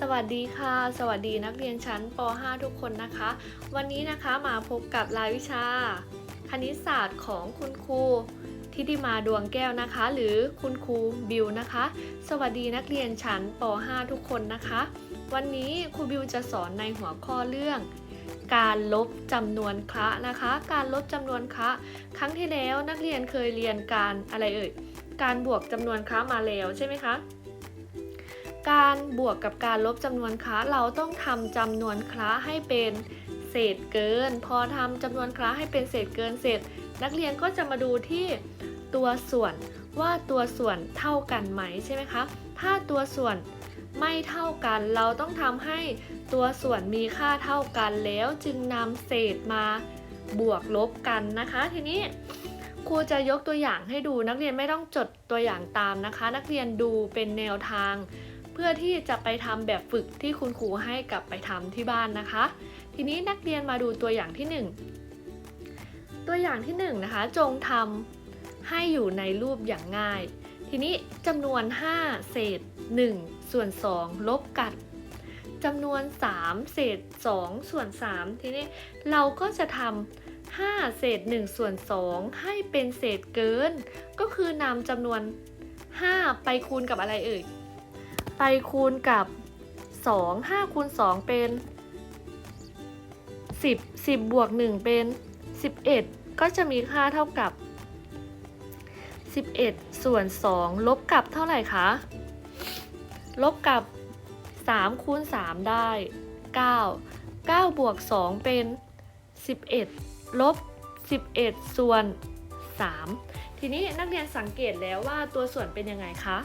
สวัสดีค่ะ สวัสดีนักเรียนชั้นป .5 ทุกคนนะคะ วันนี้นะคะมาพบกับรายวิชา คณิตศาสตร์ของคุณครูทิติมาดวงแก้วนะคะ หรือคุณครูบิวนะคะ สวัสดีนักเรียนชั้นป .5 ทุกคนนะคะ วันนี้ครูบิวจะสอนในหัวข้อเรื่อง การลบจำนวนคละนะคะ การลบจำนวนคละครั้งที่แล้วนักเรียนเคยเรียนการอะไรเอ่ยการบวกจำนวนคละมาแล้วใช่ไหมคะ การบวกกับการลบจำนวนคละเราต้องทำจำนวนคละให้เป็นเศษเกิน พอทำจำนวนคละให้เป็นเศษเกินเสร็จ นักเรียนก็จะมาดูที่ตัวส่วนว่าตัวส่วนเท่ากันไหมใช่ไหมคะ ถ้าตัวส่วนไม่เท่ากัน เราต้องทำให้ตัวส่วนมีค่าเท่ากันแล้วจึงนำเศษมาบวกลบกันนะคะ ทีนี้ครูจะยกตัวอย่างให้ดูนักเรียนไม่ต้องจดตัวอย่างตามนะคะ นักเรียนดูเป็นแนวทาง เพื่อที่จะไปทำแบบฝึกที่คุณครูให้กลับไปทำที่บ้านนะคะ ทีนี้นักเรียนมาดูตัวอย่างที่ 1 ตัวอย่างที่1นนะคะจงทำให้อยู่ในรูปอย่างง่าย ทีนี้จำนวน 5 เศษ 1 ส่วน 2 ลบกันจำนวน 3 เศษ 2 ส่วน 3 ทีนี้เราก็จะทำ5 เศษ1ส่วน 2 ให้เป็นเศษเกิน ก็คือนำจำนวน 5 ไปคูณกับอะไรเอ่ย ไปคูณกับ 2 5คูณ2เป็น 10 10บวก1เป็น 11 ก็จะมีค่าเท่ากับ 11 ส่วน 2 ลบกับเท่าไหร่คะ ลบกับ 3 คูณ 3 ได้ 9 9 บวก 2 เป็น 11 ลบ 11 ส่วน 3 ทีนี้นักเรียนสังเกตแล้วว่าตัวส่วนเป็นยังไงคะ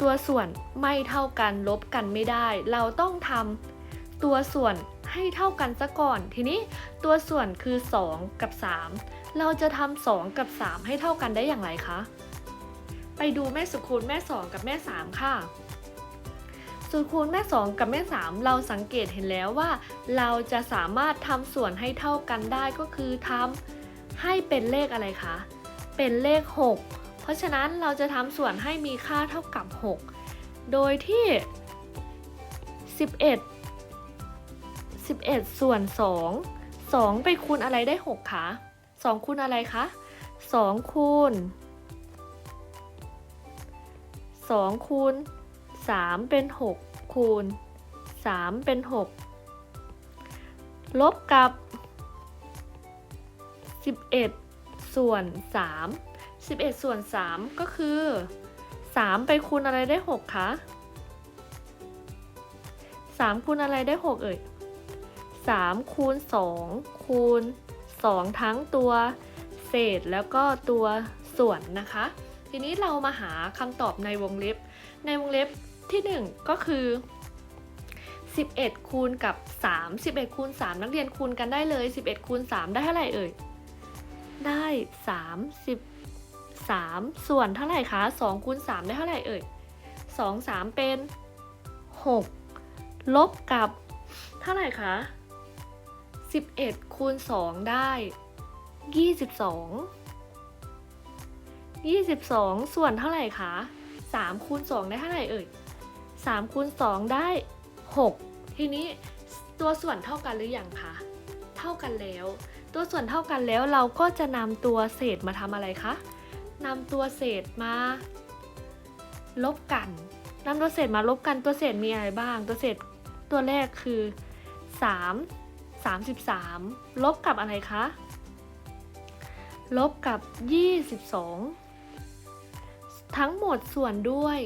ตัวส่วนไม่เท่ากันลบกันไม่ได้ เราต้องทำตัวส่วนให้เท่ากันซะก่อน ทีนี้ตัวส่วนคือ 2 กับ 3 เราจะทำ2กับ 3 ให้เท่ากันได้อย่างไรคะ ไปดูแม่สุคูณแม่ 2 กับแม่ 3 ค่ะสุคูณแม่ 2 กับแม่ 3 เราสังเกตเห็นแล้วว่า เราจะสามารถทำส่วนให้เท่ากันได้ก็คือทำให้เป็นเลขอะไรคะ เป็นเลข 6 เพราะฉะนั้นเราจะทำส่วนให้มีค่าเท่ากับ 6 โดยที่ 11 11 ส่วน 2 2 ไปคูณอะไรได้ 6คะ2คูณอะไรคะ2คูณ2คูณ3เป็น 6 คูณ 3 เป็น 6 ลบกับ 11 ส่วน 3 11 ส่วน 3 ก็คือ 3 ไปคูณอะไรได้ 6 คะ 3 คูณอะไรได้ 6 เอ่ย 3 คูณ 2 คูณ 2 ทั้งตัวเศษแล้วก็ตัวส่วนนะคะ ทีนี้เรามาหาคำตอบในวงเล็บ ในวงเล็บที่ 1 ก็คือ 11 คูณกับ 3 11 คูณ 3 นักเรียนคูณกันได้เลย 11 คูณ 3 ได้เท่าไหร่เอ่ย ได้ 3 ส่วนเท่าไหร่คะ2คูณ3ได้เท่าไหร่เอ่ย2 3 เป็น 6 ลบกับเท่าไหร่คะ11คูณ2ได้ 22 22 ส่วนเท่าไหร่คะ3คูณ2ได้เท่าไหร่เอ่ย3คูณ2ได้ 6 ทีนี้ตัวส่วนเท่ากันหรือยังคะ เท่ากันแล้ว ตัวส่วนเท่ากันแล้วเราก็จะนำตัวเศษมาทำอะไรคะ นำตัวเศษมา ลบกันนำตัวเศษมาลบกันตัวเศษมีอะไรบ้าง ตัวเศษตัวแรกคือ 3 33 ลบกับอะไรคะ ลบกับ 22 ทั้งหมดส่วนด้วย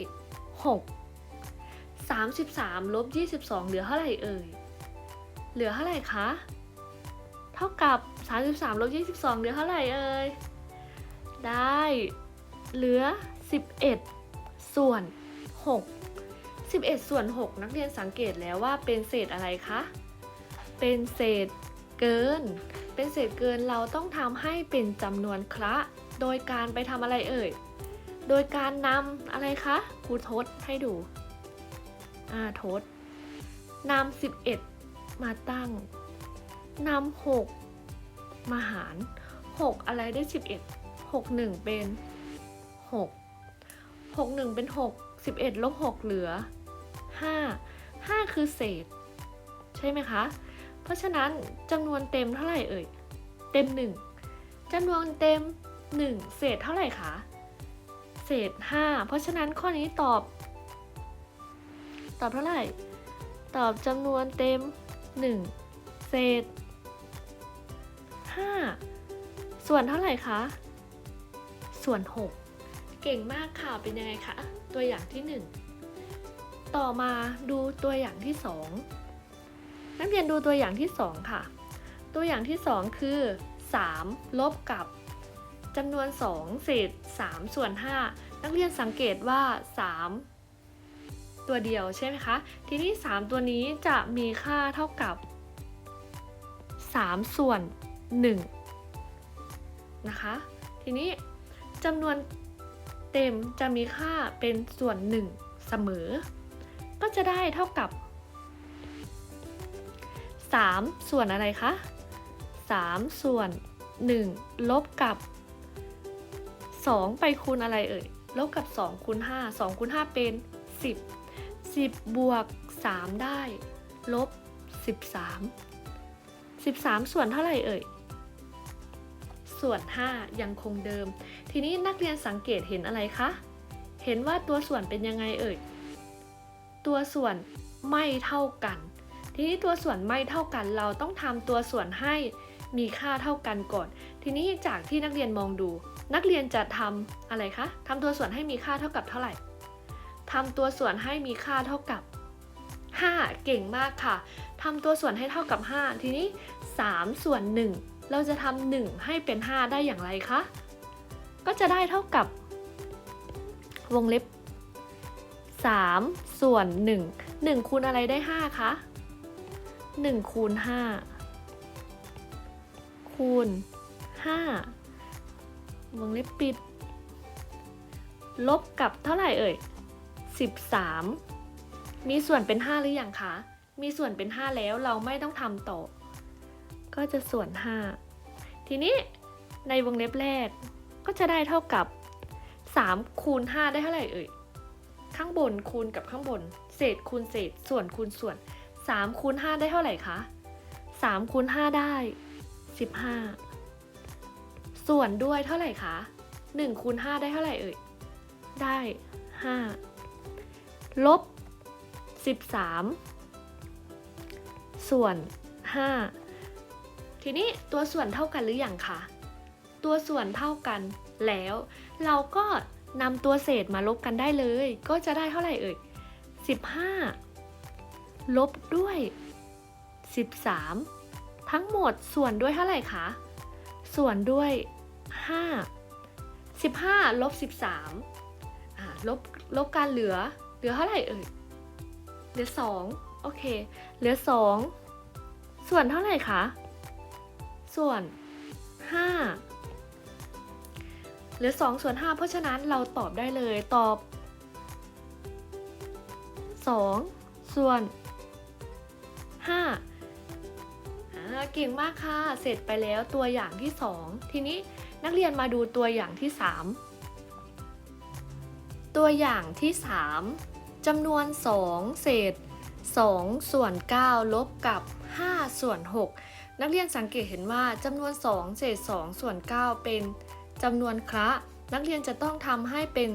6 33 ลบ 22 เหลือเท่าไหร่เอ่ย เหลือเท่าไหร่คะ เท่ากับ 33 ลบ 22 เหลือเท่าไหร่เอ่ย ได้เหลือ 11 ส่วน 6 11 ส่วน 6 นักเรียนสังเกตแล้วว่าเป็นเศษอะไรคะ เป็นเศษเกิน เป็นเศษเกินเราต้องทำให้เป็นจำนวนคละ โดยการไปทำอะไรเอ่ย โดยการนำอะไรคะครูทดให้ดู อ่าทดนำ11 มาตั้งนำ6มาหาร 6 อะไรได้ 11 6 1 เป็น 6 6 1 เป็น 6 11ลบ6เหลือ 5 5 คือเศษ ใช่ไหมคะ เพราะฉะนั้นจำนวนเต็มเท่าไหร่เอ่ย เต็ม 1จำนวนเต็ม 1 เศษเท่าไหร่คะ เศษ 5 เพราะฉะนั้นข้อนี้ตอบ ตอบเท่าไหร่ ตอบจำนวนเต็ม 1 เศษ 5 ส่วนเท่าไหร่คะ ส่วน 6 เก่งมากค่ะ เป็นยังไงคะ ตัวอย่างที่ 1 ต่อมาดูตัวอย่างที่ 2 นักเรียนดูตัวอย่างที่ 2 ค่ะ ตัวอย่างที่ 2 คือ 3 ลบกับจำนวน 2 เศษ 3 ส่วน 5 นักเรียนสังเกตว่า 3 ตัวเดียวใช่ไหมคะ ทีนี้ 3 ตัวนี้จะมีค่าเท่ากับ 3 ส่วน 1 นะคะ ทีนี้ จำนวนเต็มจะมีค่าเป็นส่วน1เสมอ ก็จะได้เท่ากับ 3 ส่วนอะไรคะ 3 ส่วน 1 ลบกับ 2 ไปคูณอะไรเอ่ย ลบกับ 2คูณ5 2คูณ5เป็น 10 10 บวก 3 ได้ ลบ 13 13 ส่วนเท่าไหร่เอ่ย ส่วน 5 ยังคงเดิม ทีนี้นักเรียนสังเกตเห็นอะไรคะ เห็นว่าตัวส่วนเป็นยังไงเอ่ย ตัวส่วนไม่เท่ากัน ทีนี้ตัวส่วนไม่เท่ากัน เราต้องทำตัวส่วนให้มีค่าเท่ากันก่อน ทีนี้จากที่นักเรียนมองดู นักเรียนจะทำอะไรคะทำตัวส่วนให้มีค่าเท่ากับเท่าไหร่ทำตัวส่วนให้มีค่าเท่ากับ 5 เก่งมากค่ะทำตัวส่วนให้เท่ากับ 5 ทีนี้ 3 ส่วน 1 เราจะทำ1ให้เป็น 5 ได้อย่างไรคะ ก็จะได้เท่ากับ วงเล็บ 3 ส่วน 1 1คูณอะไรได้ 5 คะ 1 คูณ 5 คูณ 5 วงเล็บปิด ลบกับเท่าไหร่เอ่ย 13 มีส่วนเป็น 5 หรือยังคะ มีส่วนเป็น 5 แล้วเราไม่ต้องทำต่อ ก็จะส่วน 5 ทีนี้ในวงเล็บแรก ก็จะได้เท่ากับ 3 คูณ 5 ได้เท่าไหร่เอ่ย ข้างบนคูณกับข้างบน เศษคูณเศษ ส่วนคูณส่วน 3 คูณ 5 ได้เท่าไหร่คะ 3 คูณ 5 ได้ 15 ส่วนด้วยเท่าไหร่คะ 1 คูณ 5 ได้เท่าไหร่เอ่ย ได้ 5 ลบ 13 ส่วน 5 ทีนี้ตัวส่วนเท่ากันหรืออยังคะ ตัวส่วนเท่ากัน แล้ว เราก็นำตัวเศษมาลบกันได้เลย ก็จะได้เท่าไหร่เอ่ย 15 ลบด้วย 13 ทั้งหมดส่วนด้วยเท่าไหร่คะ ส่วนด้วย 5 15 ลบ 13อ่าลบลบการเหลือ เหลือเท่าไหร่เอ่ย เหลือ 2 โอเค เหลือ 2 ส่วนเท่าไหร่คะ ส่วน 5 หลือ2ส่วน5เพราะฉะนั้นเราตอบได้เลยตอบ 2 ส่วน5อ่าเก่งมากค่ะ เสร็จไปแล้วตัวอย่างที่ 2 ทีนี้นักเรียนมาดูตัวอย่างที่ 3 ตัวอย่างที่ 3จำนวน 2 เศษ2ส่วน9ลบกับ5ส่วน6นักเรียนสังเกตเห็นว่าจำนวน 2 เศษ2ส่วน9เป็น จำนวนคละนักเรียนจะต้องทำให้เป็น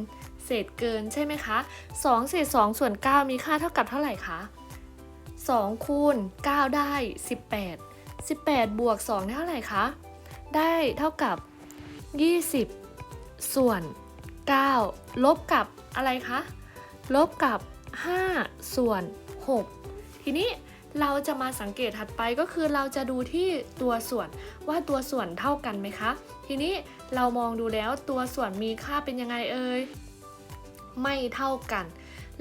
เศษเกินใช่ไหมคะ2เศษ2ส่วน 9 มีค่าเท่ากับเท่าไหร่คะ2คูณ9 ได้ 18 18 บวก 2 ได้เท่าไหร่คะ ได้เท่ากับ 20 ส่วน 9 ลบกับอะไรคะ ลบกับ 5 ส่วน 6 ทีนี้ เราจะมาสังเกตถัดไปก็คือเราจะดูที่ตัวส่วนว่าตัวส่วนเท่ากันไหมคะ ทีนี้เรามองดูแล้วตัวส่วนมีค่าเป็นยังไงเอ่ยไม่เท่ากัน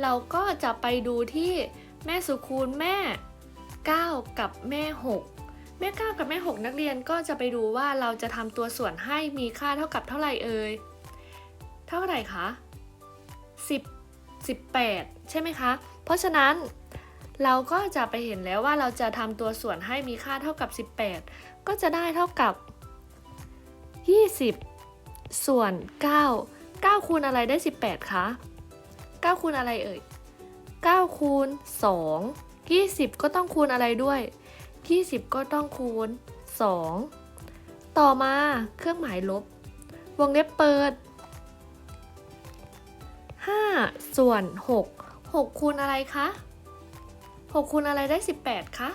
เราก็จะไปดูที่แม่สุคูณแม่ 9 กับแม่ 6 แม่ 9 กับแม่ 6 นักเรียนก็จะไปดูว่าเราจะทำตัวส่วนให้มีค่าเท่ากับเท่าไหร่เอ่ยเท่าไหร่คะ10 18 ใช่ไหมคะ เพราะฉะนั้น เราก็จะไปเห็นแล้วว่าเราจะทำตัวส่วนให้มีค่าเท่ากับ 18 ก็จะได้เท่ากับ 20 ส่วน 9 9คูณอะไรได้ 18 คะ 9 คูณอะไรเอ่ย 9 คูณ 2 20 ก็ต้องคูณอะไรด้วย 20 ก็ต้องคูณ 2 ต่อมาเครื่องหมายลบ วงเล็บเปิด 5 ส่วน 6 6 คูณอะไรคะ 6คูณอะไรได้ 18คะ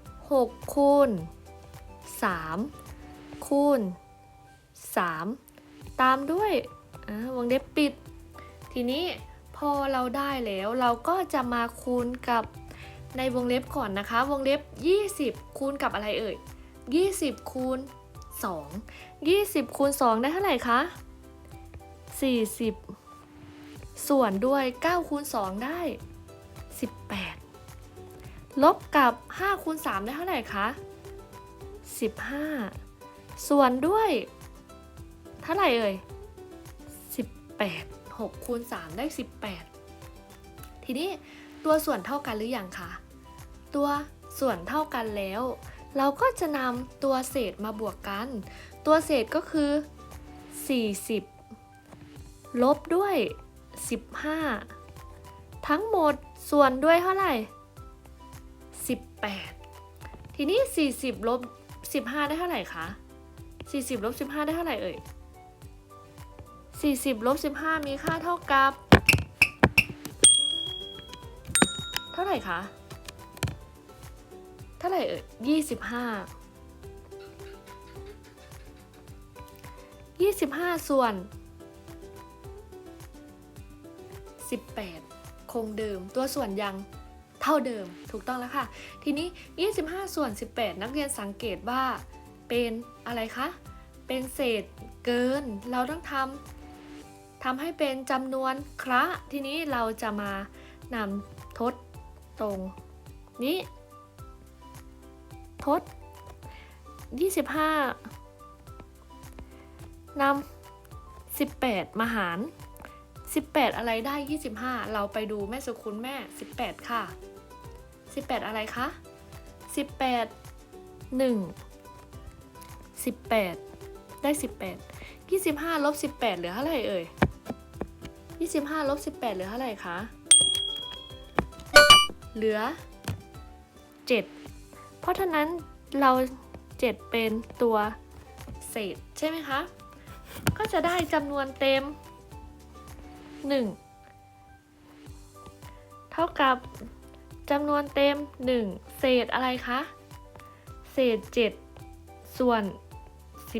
6คูณ3คูณ3 ตามด้วยวงเล็บปิด ทีนี้พอเราได้แล้วเราก็จะมาคูณกับในวงเล็บก่อนนะคะ วงเล็บ 20 คูณกับอะไรเอ่ย 20 คูณ 2 20 คูณ 2 ได้เท่าไหร่คะ 40 ส่วนด้วย 9 คูณ 2 ได้ 18 ลบกับ5คูณ3ได้เท่าไหร่คะ 15 ส่วนด้วยเท่าไหร่เอ่ย 18 6คูณ3ได้ 18 ทีนี้ตัวส่วนเท่ากันหรือยังคะ ตัวส่วนเท่ากันแล้ว เราก็จะนำตัวเศษมาบวกกัน ตัวเศษก็คือ 40 ลบด้วย 15 ทั้งหมดส่วนด้วยเท่าไหร่ 18 ทีนี้ 40ลบ15 ได้เท่าไหร่คะ 40ลบ15 ได้เท่าไหร่เอ่ย 40ลบ15 มีค่าเท่ากับ เท่าไหร่คะ เท่าไหร่เอ่ย 25 25 ส่วน 18 คงเดิมตัวส่วนยัง เท่าเดิมถูกต้องแล้วค่ะ ทีนี้ 25 ส่วน 18 นักเรียนสังเกตว่าเป็นอะไรคะ เป็นเศษเกิน เราต้องทำทำให้เป็นจำนวนคระทีนี้เราจะมานำทดตรงนี้ ทด 25นำ18 มาหาร18 อะไรได้ 25 เราไปดูแม่สุคุณแม่ 18 ค่ะ 18 อะไรคะ 18 1 18 ได้ 18 25ลบ18 เหลือเท่าไหร่เอ่ย 25ลบ18 เหลือเท่าไหร่คะ เหลือ 7 เพราะฉะนั้นเรา 7 เป็นตัวเศษใช่ไหมคะ ก็จะได้จำนวนเต็ม 1 เท่ากับ จำนวนเต็ม 1 เศษอะไรคะ เศษ 7 ส่วน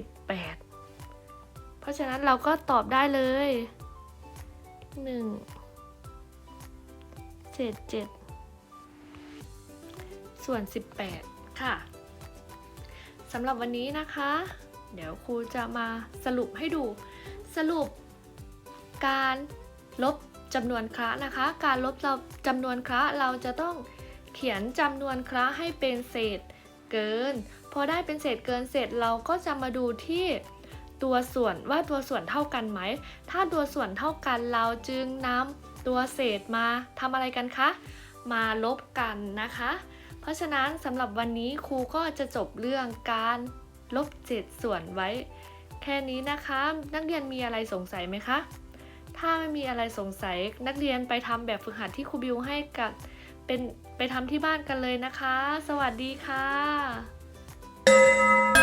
18 เพราะฉะนั้นเราก็ตอบได้เลย 1 เศษ 7 ส่วน 18 ค่ะสำหรับวันนี้นะคะ เดี๋ยวครูจะมาสรุปให้ดูสรุปการลบ จำนวนคระนะคะ การลบจำนวนคระเราจะต้องเขียนจำนวนคระให้เป็นเศษเกิน พอได้เป็นเศษเกินเสร็จเราก็จะมาดูที่ตัวส่วนว่าตัวส่วนเท่ากันไหม ถ้าตัวส่วนเท่ากันเราจึงนำตัวเศษมาทำอะไรกันคะ มาลบกันนะคะ เพราะฉะนั้นสำหรับวันนี้ครูก็จะจบเรื่องการลบเศษส่วนไว้ แค่นี้นะคะ นักเรียนมีอะไรสงสัยไหมคะ ถ้าไม่มีอะไรสงสัยนักเรียนไปทำแบบฝึกหัดที่ครูบิวให้กับเป็นไปทำที่บ้านกันเลยนะคะ สวัสดีค่ะ